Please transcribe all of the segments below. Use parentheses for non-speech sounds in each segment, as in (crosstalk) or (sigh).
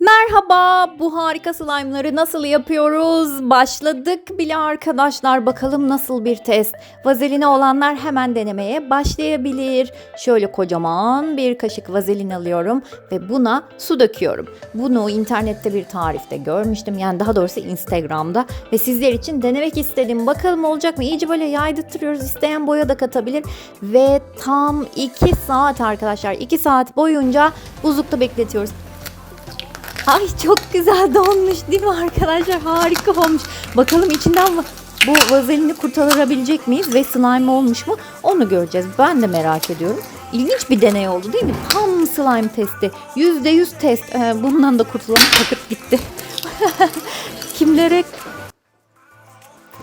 Merhaba, bu harika slime'ları nasıl yapıyoruz? Başladık bile arkadaşlar. Bakalım nasıl bir test. Vazeline olanlar hemen denemeye başlayabilir. Şöyle kocaman bir kaşık vazelin alıyorum ve buna su döküyorum. Bunu internette bir tarifte görmüştüm. Yani daha doğrusu Instagram'da ve sizler için denemek istedim. Bakalım olacak mı? İyice böyle yaydırtıyoruz. İsteyen boya da katabilir ve tam 2 saat arkadaşlar. 2 saat boyunca buzlukta bekletiyoruz. Ay çok güzel donmuş değil mi arkadaşlar? Harika olmuş. Bakalım içinden bu vazelini kurtarabilecek miyiz ve slime olmuş mu? Onu göreceğiz. Ben de merak ediyorum. İlginç bir deney oldu değil mi? Tam slime testi. %100 test. Ee, bundan da kurtulan takıp gitti. (laughs) Kimlere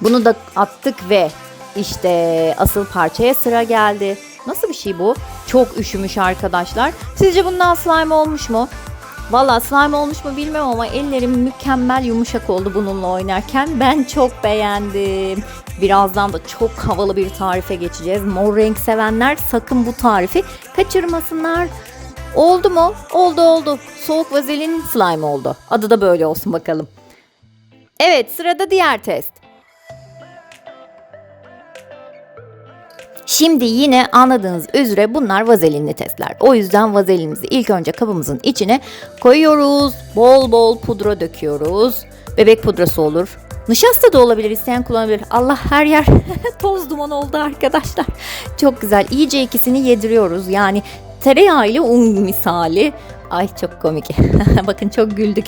bunu da attık ve işte asıl parçaya sıra geldi. Nasıl bir şey bu? Çok üşümüş arkadaşlar. Sizce bundan slime olmuş mu? Valla slime olmuş mu bilmem ama ellerim mükemmel yumuşak oldu bununla oynarken. Ben çok beğendim. Birazdan da çok havalı bir tarife geçeceğiz. Mor renk sevenler sakın bu tarifi kaçırmasınlar. Oldu mu? Oldu oldu. Soğuk vazelin slime oldu. Adı da böyle olsun bakalım. Evet sırada diğer test. Şimdi yine anladığınız üzere bunlar vazelinli testler. O yüzden vazelinimizi ilk önce kabımızın içine koyuyoruz. Bol bol pudra döküyoruz. Bebek pudrası olur. Nişasta da olabilir isteyen kullanabilir. Allah her yer (laughs) toz duman oldu arkadaşlar. Çok güzel. İyice ikisini yediriyoruz. Yani tereyağı ile un misali. Ay çok komik. (laughs) Bakın çok güldük.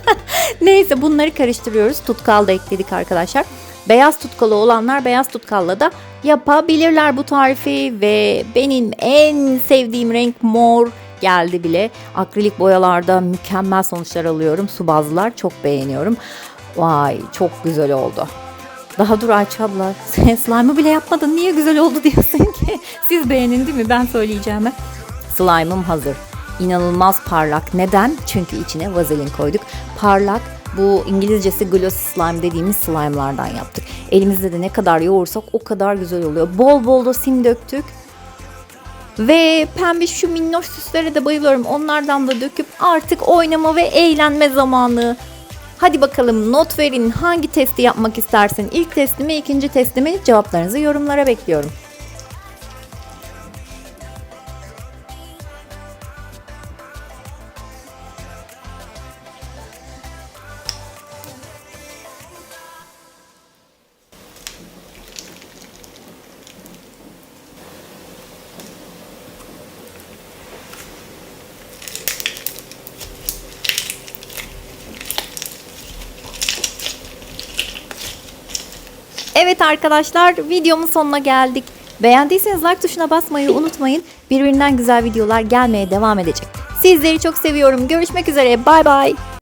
(laughs) Neyse bunları karıştırıyoruz. Tutkal da ekledik arkadaşlar. Beyaz tutkalı olanlar beyaz tutkalla da yapabilirler bu tarifi ve benim en sevdiğim renk mor geldi bile. Akrilik boyalarda mükemmel sonuçlar alıyorum. Su bazlılar çok beğeniyorum. Vay çok güzel oldu. Daha dur Ayça abla. Sen (laughs) slime'ı bile yapmadın. Niye güzel oldu diyorsun ki? Siz beğenin değil mi? Ben söyleyeceğime. Slime'ım hazır. İnanılmaz parlak. Neden? Çünkü içine vazelin koyduk. Parlak bu İngilizcesi glossy slime dediğimiz slime'lardan yaptık. Elimizde de ne kadar yoğursak o kadar güzel oluyor. Bol bol da sim döktük. Ve pembe şu minnoş süslere de bayılıyorum. Onlardan da döküp artık oynama ve eğlenme zamanı. Hadi bakalım not verin. Hangi testi yapmak istersin? İlk testi mi, ikinci testi mi? Cevaplarınızı yorumlara bekliyorum. Evet arkadaşlar videomun sonuna geldik. Beğendiyseniz like tuşuna basmayı unutmayın. Birbirinden güzel videolar gelmeye devam edecek. Sizleri çok seviyorum. Görüşmek üzere. Bay bay.